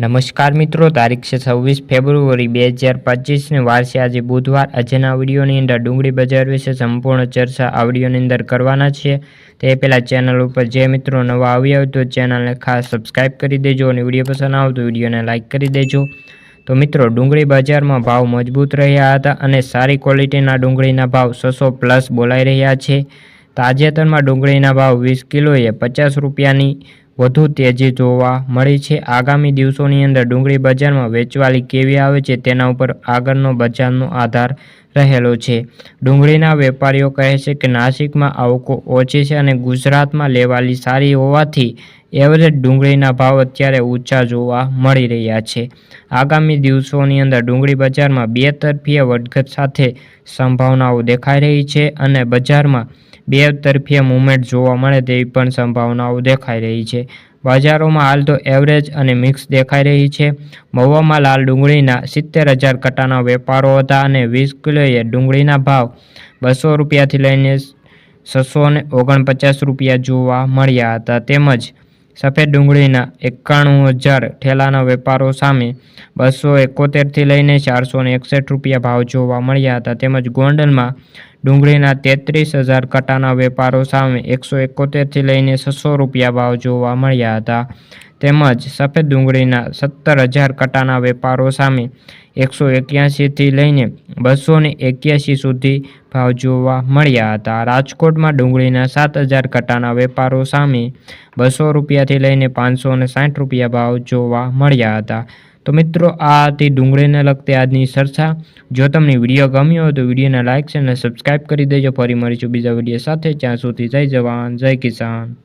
નમસ્કાર મિત્રો, તારીખ છે છવ્વીસ ફેબ્રુઆરી બે હજાર પચીસની વાર આજે બુધવાર આજના વિડીયોની અંદર ડુંગળી બજાર વિશે સંપૂર્ણ ચર્ચા આ અંદર કરવાના છે. તે પહેલાં ચેનલ ઉપર જે મિત્રો નવા આવ્યા હોય તો ચેનલને ખાસ સબસ્ક્રાઇબ કરી દેજો અને વીડિયો પસંદ આવે તો વિડીયોને લાઇક કરી દેજો. તો મિત્રો, ડુંગળી બજારમાં ભાવ મજબૂત રહ્યા હતા અને સારી ક્વોલિટીના ડુંગળીના ભાવ છસો પ્લસ બોલાઈ રહ્યા છે. તાજેતરમાં ડુંગળીના ભાવ વીસ કિલોએ પચાસ રૂપિયાની વધુ તેજી જોવા મળી છે. આગામી દિવસોની અંદર ડુંગળી બજારમાં વેચવાલી કેવી આવે છે તેના ઉપર આગળનો બજારનો આધાર રહેલો છે. ડુંગળીના વેપારીઓ કહે છે કે નાસિકમાં આવકો ઓછી છે અને ગુજરાતમાં લેવાલી સારી હોવાથી એવરેજ ડુંગળીના ભાવ અત્યારે ઊંચા જોવા મળી રહ્યા છે. આગામી દિવસોની અંદર ડુંગળી બજારમાં બે તરફીય વધઘટ સાથે સંભાવનાઓ દેખાઈ રહી છે અને બજારમાં બે તરફીય મુવમેન્ટ જોવા મળે તેવી પણ સંભાવનાઓ દેખાઈ રહી છે. બજારોમાં હાલ તો એવરેજ અને મિક્સ દેખાઈ રહી છે. મહુવામાં લાલ ડુંગળીના સિત્તેર હજાર કટાના વેપારો હતા અને વીસ કિલોએ ડુંગળીના ભાવ બસો રૂપિયાથી લઈને છસો ને ઓગણપચાસ રૂપિયા જોવા મળ્યા હતા. તેમજ સફેદ ડુંગળીના એકાણું હજાર ઠેલાના વેપારો સામે બસો એકોતેરથી લઈને ચારસો ને એકસઠ રૂપિયા ભાવ જોવા મળ્યા હતા. તેમજ ગોંડલમાં ડુંગળીના તેત્રીસ હજાર કટાના વેપારો સામે એકસો એકોતેરથી લઈને છસો રૂપિયા ભાવ જોવા મળ્યા હતા. તેમજ સફેદ ડુંગળીના સત્તર હજાર કટાના વેપારો સામે એકસો એક્યાસીથી લઈને બસો ને એક્યાસી સુધી ભાવ જોવા મળ્યા હતા. રાજકોટમાં ડુંગળીના સાત હજાર કટાના વેપારો સામે બસો રૂપિયાથી લઈને પાંચસો ને સાઠ રૂપિયા ભાવ જોવા મળ્યા હતા. તો મિત્રો, આ હતી ડુંગળીને લગતી આજની ચર્ચા. જો તમને વીડિયો ગમ્યો હોય તો વિડીયોને લાઇક અને સબસ્ક્રાઇબ કરી દેજો. ફરી મળીશું બીજા વીડિયો સાથે. ત્યાં સુધી જય જવાન, જય કિસાન.